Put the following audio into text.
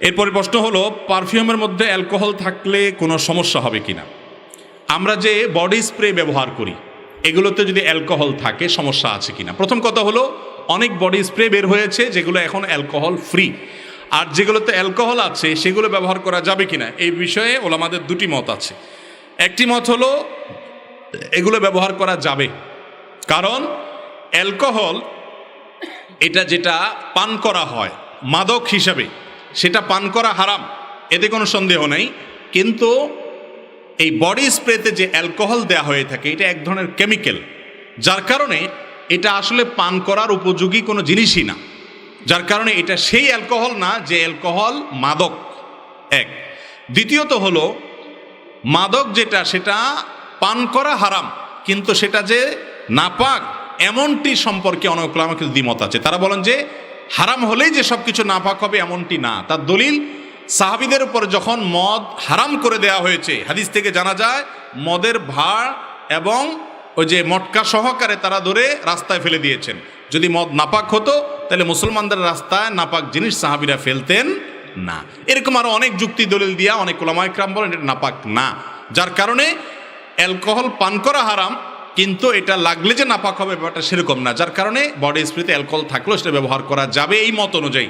এরপরে প্রশ্ন হলো পারফিউমের মধ্যে অ্যালকোহল থাকলে কোনো সমস্যা হবে কিনা? আমরা যে বডি স্প্রে ব্যবহার করি, এগুলোতে যদি অ্যালকোহল থাকে, সমস্যা আছে কি না প্রথম কথা হলো, অনেক বডি স্প্রে বের হয়েছে যেগুলো এখন অ্যালকোহল ফ্রি আর যেগুলোতে অ্যালকোহল আছে, সেগুলো ব্যবহার করা যাবে কিনা? এই বিষয়ে ওলামাদের দুটি মত আছে। একটি মত হলো, এগুলো ব্যবহার করা যাবে। কারণ অ্যালকোহল এটা যেটা পান করা হয়, মাদক হিসাবে সেটা পান করা হারাম, এতে কোনো সন্দেহ নেই। কিন্তু এই বডি স্প্রেতে যে অ্যালকোহল দেওয়া হয়ে থাকে, এটা এক ধরনের কেমিক্যাল, যার কারণে এটা আসলে পান করার উপযোগী কোনো জিনিসই না। যার কারণে এটা সেই অ্যালকোহল না, যে অ্যালকোহল মাদক, এক। দ্বিতীয়ত হলো, মাদক যেটা, সেটা পান করা হারাম, কিন্তু সেটা যে নাপাক, এমনটি সম্পর্কে অনেক আমাকে দ্বিমত আছে। তারা বলেন যে হারাম হলেই যে সব কিছু নাপাক হবে এমনটি না। তার দলিল, সাহাবিদের উপর যখন মদ হারাম করে দেয়া হয়েছে, হাদিস থেকে জানা যায়, মদের ভাড় এবং ওই যে মটকা সহকারে তারা ধরে রাস্তায় ফেলে দিয়েছেন। যদি মদ নাপাক হতো, তাহলে মুসলমানদের রাস্তায় নাপাক জিনিস সাহাবিরা ফেলতেন না। এরকম আরও অনেক যুক্তি দলিল দিয়া অনেক ওলামাইকরাম বলেন, এটা নাপাক না। যার কারণে অ্যালকোহল পান করা হারাম কিন্তু এটা লাগলে যে নাপাক হবে ব্যাপারটা সেরকম না। যার কারণে বডি স্প্রেতে অ্যালকোহল থাকলেও সেটা ব্যবহার করা যাবে এই মত অনুযায়ী।